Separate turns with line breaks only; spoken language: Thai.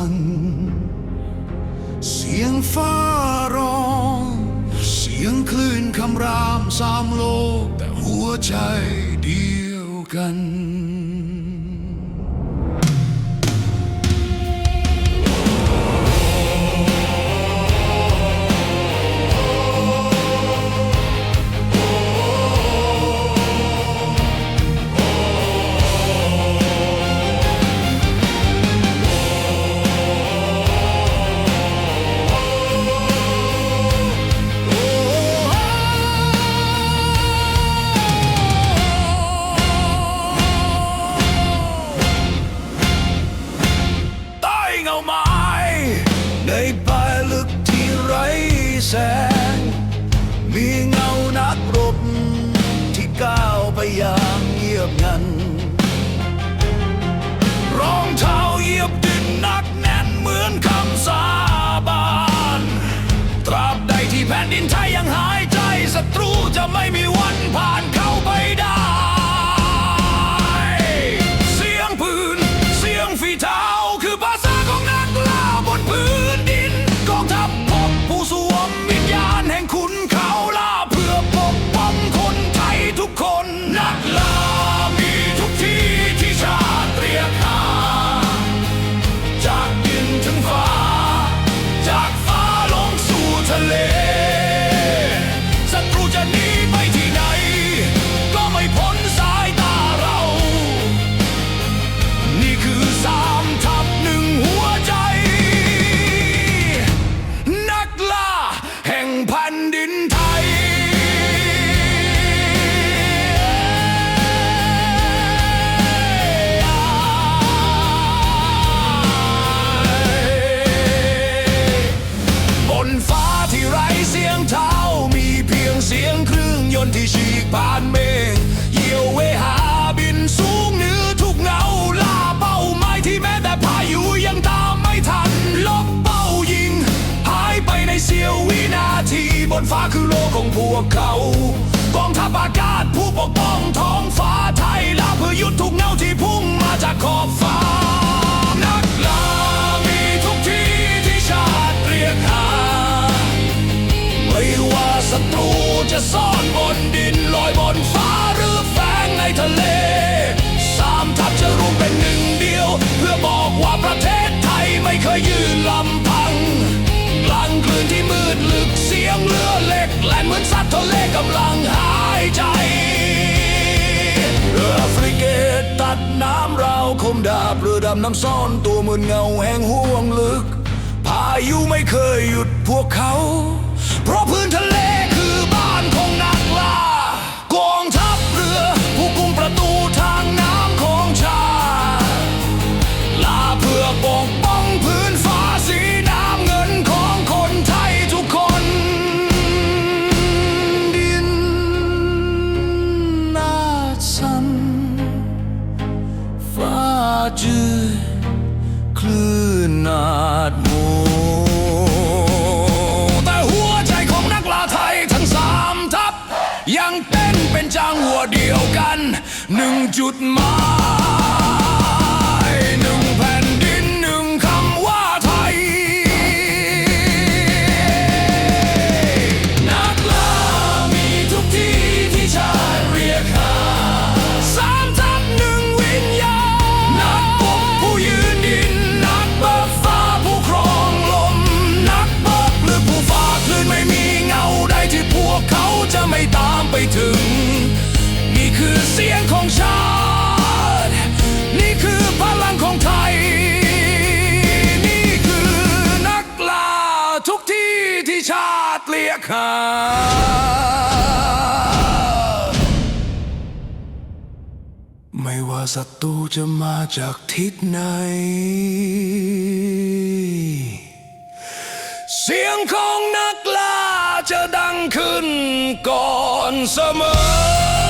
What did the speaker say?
ัน เสียงฟ้าร้อง เสียงคลื่นคำรามสามโลกแต่หัวใจเดียวกัน แสง มีเงานักรบ ที่ก้าวไปอย่างเงียบงัน รองเท้าเหยียบดินนักแน่นเหมือนคำสาบาน ตราบใดที่แผ่นดินไทยยังหายใจศัตรูจะไม่มี นที่ฉีกผ่านเมฆเยี่ยวเวหาบินสูงเหนือทุกเงาล่าเป้าหมายที่แม้แต่พายุยังตามไม่ทันลบเป้ายิง หายไปในเสี้ยววินาทีบนฟ้าคือโลกของพวกเขา กองทัพอากาศผู้ปกป้องท้องฟ้า นบนดินลอยบนฟ้าหรือแฝงในทะเล สามทัพจะรวมเป็นหนึ่งเดียว เพื่อบอกว่าประเทศไทยไม่เคยยืนลำพังกลางคลื่นที่มืดลึกเสียงเรือเล็กแล่นเหมือนสัตว์ทะเลกำลังหายใจเรือฟริเกตตัดน้ำเราคมดาบเรือดำน้ำซ่อนตัวเหมืนเงาแห่งห่วงลึก พายุไม่เคยหยุดพวกเขา เพราะพื้นทะเล กันหนึ่งจุดหมายหนึ่งแผ่นดินหนึ่งคำว่าไทย นักล่ามีทุกที่ที่ชาติเรียกหาสามทับหนึ่งวิญญาณนักปกผู้ยืนดิน นักเบิกฟ้าผู้ครองลม นักเบิกหรือผู้ฝ่าคลื่นไม่มีเงาใดที่พวกเขาจะไม่ตามไปถึง เสียงของชาติ นี่คือพลังของไทย นี่คือนักล่าทุกที่ที่ชาติเรียกหาไม่ว่าศัตรูจะมาจากทิศไหน เสียงของนักล่าจะดังขึ้นก่อนเสมอ